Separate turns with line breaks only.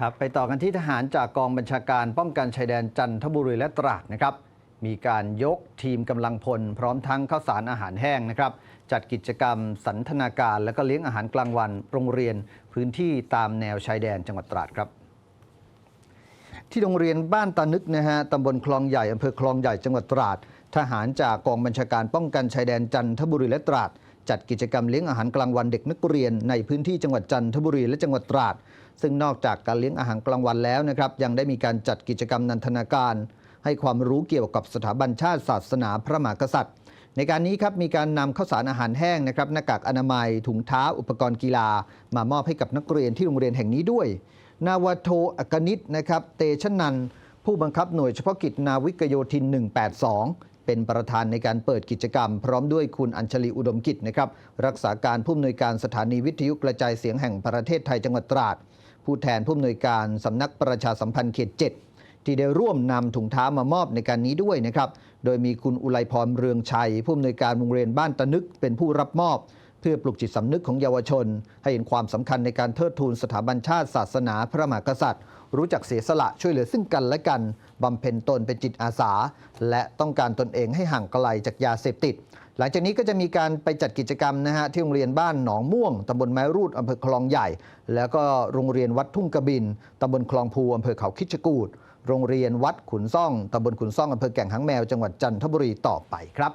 ครับไปต่อกันที่ทหารจากกองบัญชาการป้องกันชายแดนจันทบุรีและตราดนะครับมีการยกทีมกำลังพล พร้อมทั้งข้าวสารอาหารแห้งนะครับ จัดกิจกรรมสันทนาการและก็เลี้ยงอาหารกลางวันโรงเรียนพื้นที่ตามแนวชายแดนจังหวัดตราดครับ ที่โรงเรียนบ้านตานึกนะฮะตำบลคลองใหญ่อำเภอคลองใหญ่จังหวัดตราด ทหารจากกองบัญชาการป้องกันชายแดนจันทบุรีและตราด จัดกิจกรรมเลี้ยงอาหารกลางวันเด็กนักเรียนในพื้นที่จังหวัดจันทบุรีและจังหวัดตราด ซึ่งนอกจากการเลี้ยงอาหารกลางวันแล้วนะครับ ยังได้มีการจัดกิจกรรมนันทนาการ ให้ความรู้เกี่ยวกับสถาบันชาติศาสนาพระมหากษัตริย์ ในการนี้ครับมีการนำข้าวสารอาหารแห้งนะครับหน้ากากอนามัย ถุงเท้า อุปกรณ์กีฬา มามอบให้กับนักเรียนที่โรงเรียนแห่งนี้ด้วย นาวาโทอักนิตนะครับเตชะนันผู้บังคับหน่วยเฉพาะกิจนาวิกโยธิน 182เป็นประธานในการเปิดกิจกรรม พร้อมด้วยคุณอัญชลีอุดมกิจนะครับ รักษาการผู้อำนวยการสถานีวิทยุกระจายเสียงแห่งประเทศไทยจังหวัดตราด ผู้แทนผู้อำนวยการสำนักประชาสัมพันธ์เขต 7 ที่ได้ร่วมนำถุงเท้ามามอบในการนี้ด้วยนะครับ โดยมีคุณอุไลพรเรืองชัย ผู้อำนวยการโรงเรียนบ้านตะนึกเป็นผู้รับมอบ พื่อปลุกจิตสำนึกของเยาวชน ให้เห็นความสำคัญในการเทิดทูนสถาบันชาติศาสนาพระมหากษัตริย์ รู้จักเสียสละช่วยเหลือซึ่งกันและกันบำเพ็ญตนเป็นจิตอาสา และต้องการตนเองให้ห่างไกลจากยาเสพติด หลังจากนี้ก็จะมีการไปจัดกิจกรรมนะฮะที่โรงเรียนบ้านหนองม่วงตำบลไม้รูดอำเภอคลองใหญ่ แล้วก็โรงเรียนวัดทุ่งกระบินตำบลคลองภูอำเภอเขาคิดจกูดโรงเรียนวัดขุนซ่องตำบลขุนซ่องอำเภอแก่งหางแมวจังหวัดจันทบุรีต่อไปครับ